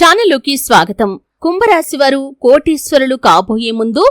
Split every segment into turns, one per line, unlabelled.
ఛానల్లోకి స్వాగతం. కుంభరాశివారు కోటీశ్వరులు కాబోయే ముందు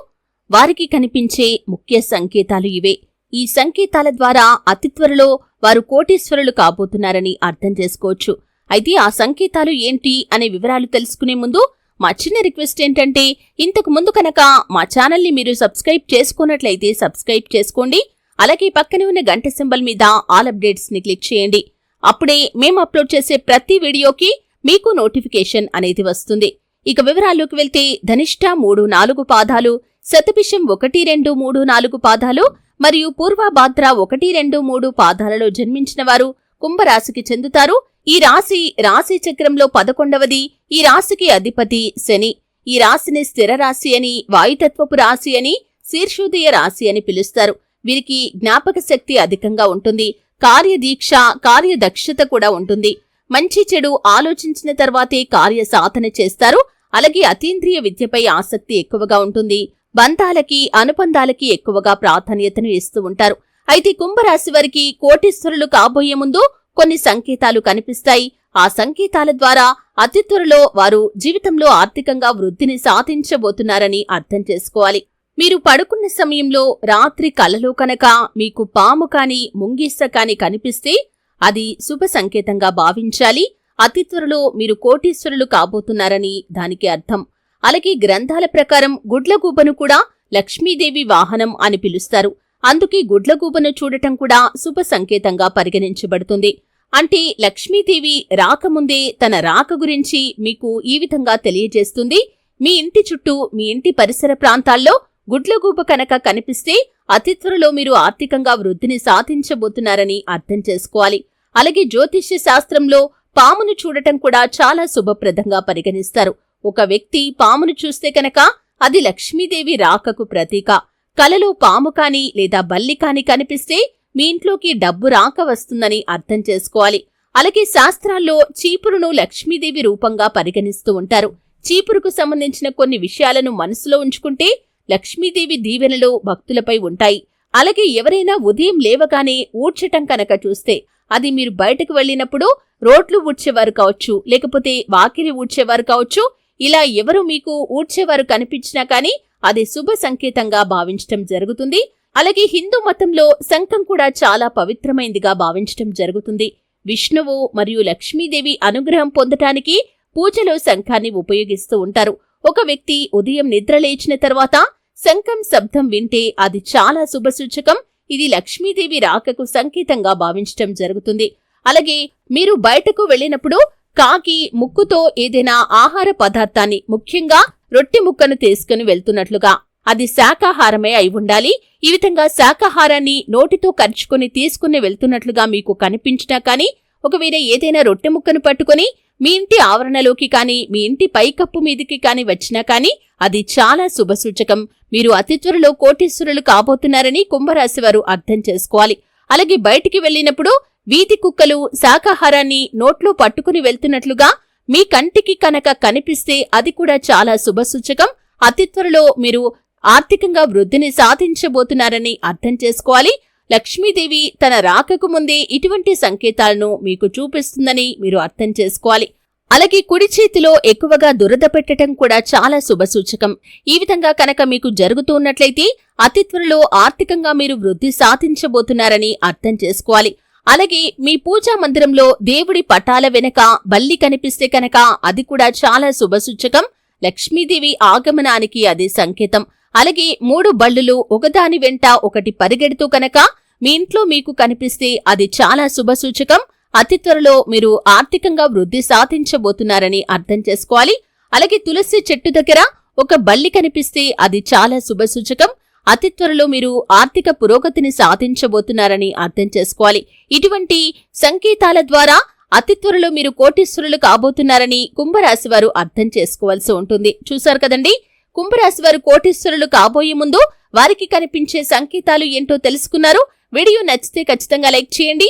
వారికి కనిపించే ముఖ్య సంకేతాలు ఇవే. ఈ సంకేతాల ద్వారా అతి త్వరలో వారు కోటీశ్వరులు కాబోతున్నారని అర్థం చేసుకోవచ్చు. అయితే ఆ సంకేతాలు ఏంటి అనే వివరాలు తెలుసుకునే ముందు మా చిన్న రిక్వెస్ట్ ఏంటంటే ఇంతకు ముందు కనుక మా ఛానల్ని మీరు సబ్స్క్రైబ్ చేసుకున్నట్లయితే సబ్స్క్రైబ్ చేసుకోండి. అలాగే పక్కనే ఉన్న గంట సింబల్ మీద ఆల్ అప్డేట్స్ని క్లిక్ చేయండి. అప్పుడే మేము అప్లోడ్ చేసే ప్రతి వీడియోకి మీకు నోటిఫికేషన్ అనేది వస్తుంది. ఇక వివరాల్లోకి వెళ్తే ధనిష్ట మూడు నాలుగు పాదాలు శతభిషం ఒకటి రెండు మూడు నాలుగు పాదాలు మరియు పూర్వభాద్ర ఒకటి రెండు మూడు పాదాలలో జన్మించిన వారు కుంభరాశికి చెందుతారు. ఈ రాశి రాశి చక్రంలో పదకొండవది ఈ రాశికి అధిపతి శని. ఈ రాశిని స్థిర రాశి అని వాయుతత్వపు రాశి అని శీర్షోదయ రాశి అని పిలుస్తారు. వీరికి జ్ఞాపక శక్తి అధికంగా ఉంటుంది. కార్యదీక్ష కార్యదక్షత కూడా ఉంటుంది. మంచి చెడు ఆలోచించిన తర్వాతే కార్య సాధన చేస్తారు. అలాగే అతీంద్రియ విద్యపై ఆసక్తి ఎక్కువగా ఉంటుంది. బంధాలకి అనుబంధాలకి ఎక్కువగా ప్రాధాన్యతను ఇస్తూ ఉంటారు. అయితే కుంభరాశి వారికి కోటీశ్వరులు కాబోయే ముందు కొన్ని సంకేతాలు కనిపిస్తాయి. ఆ సంకేతాల ద్వారా అతి త్వరలో వారు జీవితంలో ఆర్థికంగా వృద్ధిని సాధించబోతున్నారని అర్థం చేసుకోవాలి. మీరు పడుకున్న సమయంలో రాత్రి కలలో కనుక మీకు పాము కాని ముంగిస్స కాని కనిపిస్తే అది శుభ సంకేతంగా భావించాలి. అతి త్వరలో మీరు కోటీశ్వరులు కాబోతున్నారని దానికి అర్థం. అలాగే గ్రంథాల ప్రకారం గుడ్లగూబను కూడా లక్ష్మీదేవి వాహనం అని పిలుస్తారు. అందుకే గుడ్లగూబను చూడటం కూడా శుభ సంకేతంగా పరిగణించబడుతుంది. అంటే లక్ష్మీదేవి రాకముందే తన రాక గురించి మీకు ఈ విధంగా తెలియజేస్తుంది. మీ ఇంటి చుట్టూ మీ ఇంటి పరిసర ప్రాంతాల్లో గుడ్లగూబ కనుక కనిపిస్తే అతి త్వరలో మీరు ఆర్థికంగా వృద్ధిని సాధించబోతున్నారని అర్థం చేసుకోవాలి. అలాగే జ్యోతిష్య శాస్త్రంలో పామును చూడటం కూడా చాలా శుభప్రదంగా పరిగణిస్తారు. ఒక వ్యక్తి పామును చూస్తే కనుక అది లక్ష్మీదేవి రాకకు ప్రతీక. కలలో పాము కాని లేదా బల్లి కాని కనిపిస్తే మీ ఇంట్లోకి డబ్బు రాక వస్తుందని అర్థం చేసుకోవాలి. అలాగే శాస్త్రాల్లో చీపురును లక్ష్మీదేవి రూపంగా పరిగణిస్తూ ఉంటారు. చీపురుకు సంబంధించిన కొన్ని విషయాలను మనసులో ఉంచుకుంటే లక్ష్మీదేవి దీవెనలు భక్తులపై ఉంటాయి. అలాగే ఎవరైనా ఉదయం లేవగానే ఊడ్చటం కనుక చూస్తే అది మీరు బయటకు వెళ్ళినప్పుడు రోడ్లు ఊడ్చేవారు కావచ్చు లేకపోతే వాకిలి ఊడ్చేవారు కావచ్చు ఇలా ఎవరు మీకు ఊడ్చేవారు కనిపించినా కానీ అది శుభ సంకేతంగా భావించటం జరుగుతుంది. అలాగే హిందూ మతంలో శంఖం కూడా చాలా పవిత్రమైందిగా భావించటం జరుగుతుంది. విష్ణువు మరియు లక్ష్మీదేవి అనుగ్రహం పొందటానికి పూజలో శంఖాన్ని ఉపయోగిస్తూ ఉంటారు. ఒక వ్యక్తి ఉదయం నిద్ర లేచిన తర్వాత శంఖం శబ్దం వింటే అది చాలా శుభసూచకం. ఇది లక్ష్మీదేవి రాకకు సంకేతంగా భావించటం జరుగుతుంది. అలాగే మీరు బయటకు వెళ్ళినప్పుడు కాకి ముక్కుతో ఏదైనా ఆహార పదార్థాన్ని ముఖ్యంగా రొట్టె ముక్కను తీసుకుని వెళ్తున్నట్లుగా అది శాకాహారమే అయి ఉండాలి. ఈ విధంగా శాకాహారాన్ని నోటితో కరుచుకుని తీసుకుని వెళ్తున్నట్లుగా మీకు కనిపించినా కానీ ఒకవేళ ఏదైనా రొట్టె ముక్కను పట్టుకుని మీ ఇంటి ఆవరణలోకి కానీ మీ ఇంటి పైకప్పు మీదికి కానీ వచ్చినా కానీ అది చాలా శుభసూచకం మీరు అతి త్వరలో కోటీశ్వరులు కాబోతున్నారని కుంభరాశి వారు అర్థం చేసుకోవాలి. అలాగే బయటికి వెళ్ళినప్పుడు వీధి కుక్కలు శాకాహారాన్ని నోట్లో పట్టుకుని వెళ్తున్నట్లుగా మీ కంటికి కనుక కనిపిస్తే అది కూడా చాలా శుభసూచకం అతి త్వరలో మీరు ఆర్థికంగా వృద్ధిని సాధించబోతున్నారని అర్థం చేసుకోవాలి. లక్ష్మీదేవి తన రాకకు ముందే ఇటువంటి సంకేతాలను మీకు చూపిస్తుందని మీరు అర్థం చేసుకోవాలి. అలాగే కుడి చేతిలో ఎక్కువగా దురద పెట్టడం కూడా చాలా శుభసూచకం ఈ విధంగా కనుక మీకు జరుగుతూ ఉన్నట్లయితే అతి త్వరలో ఆర్థికంగా మీరు వృద్ధి సాధించబోతున్నారని అర్థం చేసుకోవాలి. అలాగే మీ పూజా మందిరంలో దేవుడి పటాల వెనక బల్లి కనిపిస్తే కనుక అది కూడా చాలా శుభసూచకం లక్ష్మీదేవి ఆగమనానికి అది సంకేతం. అలాగే మూడు బళ్ళులు ఒకదాని వెంట ఒకటి పరిగెడుతూ కనుక మీ ఇంట్లో మీకు కనిపిస్తే అది చాలా శుభసూచకం అతి త్వరలో మీరు ఆర్థికంగా వృద్ధి సాధించబోతున్నారని అర్థం చేసుకోవాలి. అలాగే తులసి చెట్టు దగ్గర ఒక బల్లి కనిపిస్తే అది చాలా శుభసూచకం అతి త్వరలో మీరు ఆర్థిక పురోగతిని సాధించబోతున్నారని అర్థం చేసుకోవాలి. ఇటువంటి సంకేతాల ద్వారా అతి త్వరలో మీరు కోటీశ్వరులు కాబోతున్నారని కుంభరాశి వారు అర్థం చేసుకోవాల్సి ఉంటుంది. చూశారు కదండి? కుంభరాశి వారు కోటీశ్వరులు కాబోయే ముందు వారికి కనిపించే సంకేతాలు ఏంటో తెలుసుకున్నారు. వీడియో నచ్చితే ఖచ్చితంగా లైక్ చేయండి.